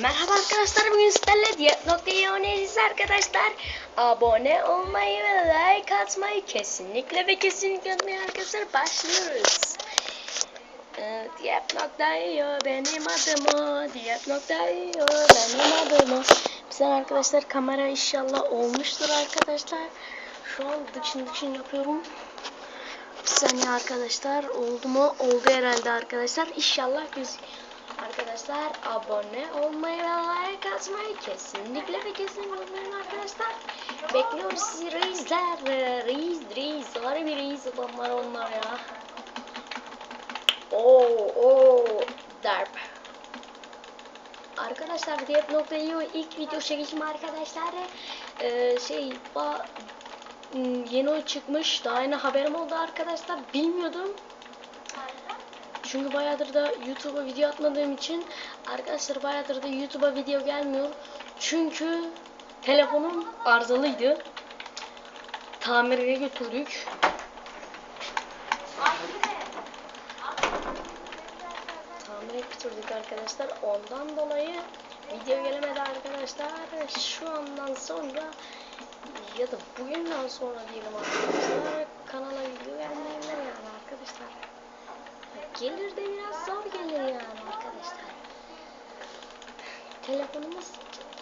Merhaba arkadaşlar bugün sizlerle diyet.iyi oynayacağız arkadaşlar. Abone olmayı ve like atmayı kesinlikle ve kesinlikle unutmayın arkadaşlar başlıyoruz. Ee, Diyet.iyi benim adım o. Diyet.iyi benim adım o. Güzel arkadaşlar kamera inşallah olmuştur arkadaşlar. Şu an dıkşın dıkşın yapıyorum. Bir saniye arkadaşlar oldu mu? Oldu herhalde arkadaşlar. İnşallah güzel. Arkadaşlar abone olmayı ve like atmayı kesinlikle ve kesinlikle unutmayın arkadaşlar. Bekliyoruz sizi reisler. Reis, reis. Var bir reis adamlar onlar ya. Oo, oo, darp. Arkadaşlar Diyet.io ilk video çekişim arkadaşlar. Ee, şey, ba, Hmm, yeni o çıkmış. Daha yeni haberim oldu arkadaşlar. Bilmiyordum. Çünkü bayağıdır da YouTube'a video atmadığım için arkadaşlar bayağıdır da YouTube'a video gelmiyor. Çünkü telefonum arızalıydı. Tamire götürdük. Tamire götürdük arkadaşlar. Ondan dolayı video gelemedi arkadaşlar. Şu andan sonra ya da bugünden sonra diyelim arkadaşlar kanala video gelmeyebilir yani arkadaşlar. Gelir de biraz zor gelir yani arkadaşlar. Telefonumu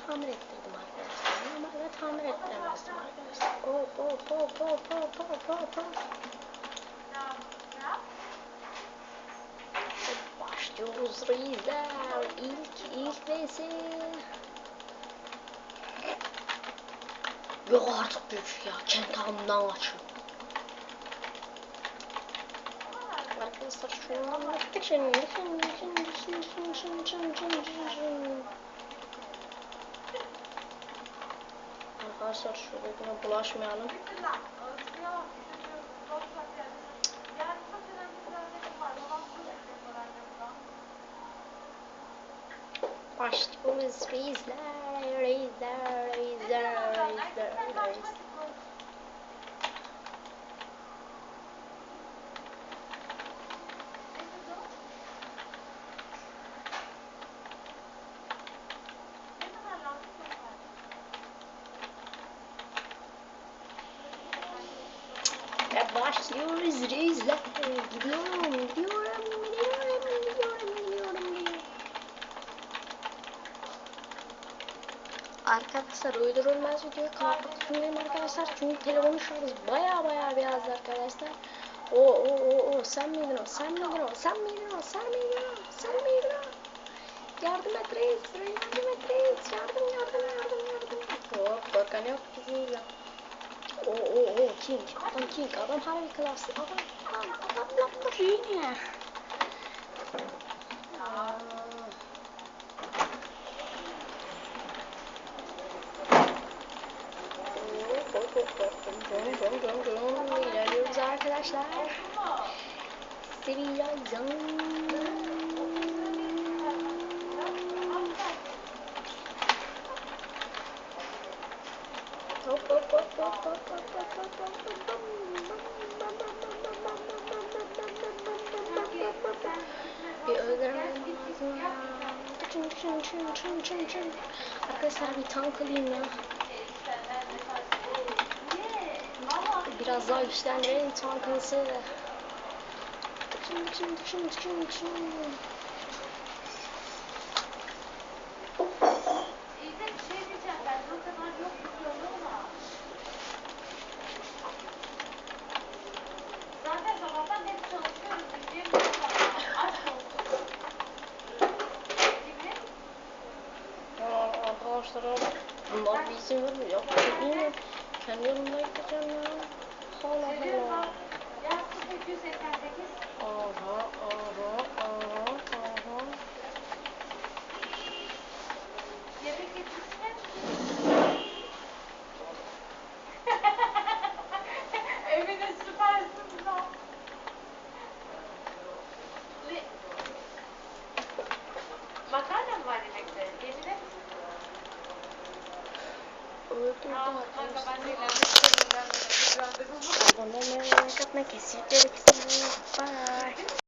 tamir ettirdim arkadaşlar. Normalde tamir ettiremezdim arkadaşlar. Hop hop hop hop hop hop hop hop. Başlıyoruz reisler. İlk ilk vs. Yok artık büyük ya. Kendi ağımdan yapacağım arkadaşlar. Şunu anlattık şimdi. Şimdi şimdi şimdi şimdi şimdi şimdi şimdi şimdi. Arkadaşlar şöyle buna bulaşmayalım. Başlıyoruz reisler, reisler, reisler. Ve başlıyoruz reisler. Gidiyorum, gidiyorum, gidiyorum, gidiyorum, gidiyorum, gidiyorum. Arkadaşlar uydurulmaz videoyu kapatmayayım arkadaşlar. Çünkü telefonun şarjı baya baya biraz arkadaşlar. O o o o. Sen miydin o? Sen miydin o? Sen miydin o? Sen miydin o? Sen miydin o? Yardım et reis yardım et reis yardım yardım yardım yardım. Hop korkan yok. Bizi ya O o o king adam king adam harbi klas adam adam adam Lamborghini Aa. İlerliyoruz arkadaşlar. Hop Bir öldürmem. Çın çın çın çın çın çın. Arkadaşlar bir tank alayım ya. Biraz daha güçlendirelim tankımızı. Çın çın çın çın çın. Arkadaşlar bunlar bir izin vermiyor. Değil mi? Kendi yolumda gideceğim ya. Allah Allah. bak. Yasin 288. Aha, aha, aha, aha. Abone olmayı, like atmayı kesinlikle kesinlikle. Bye.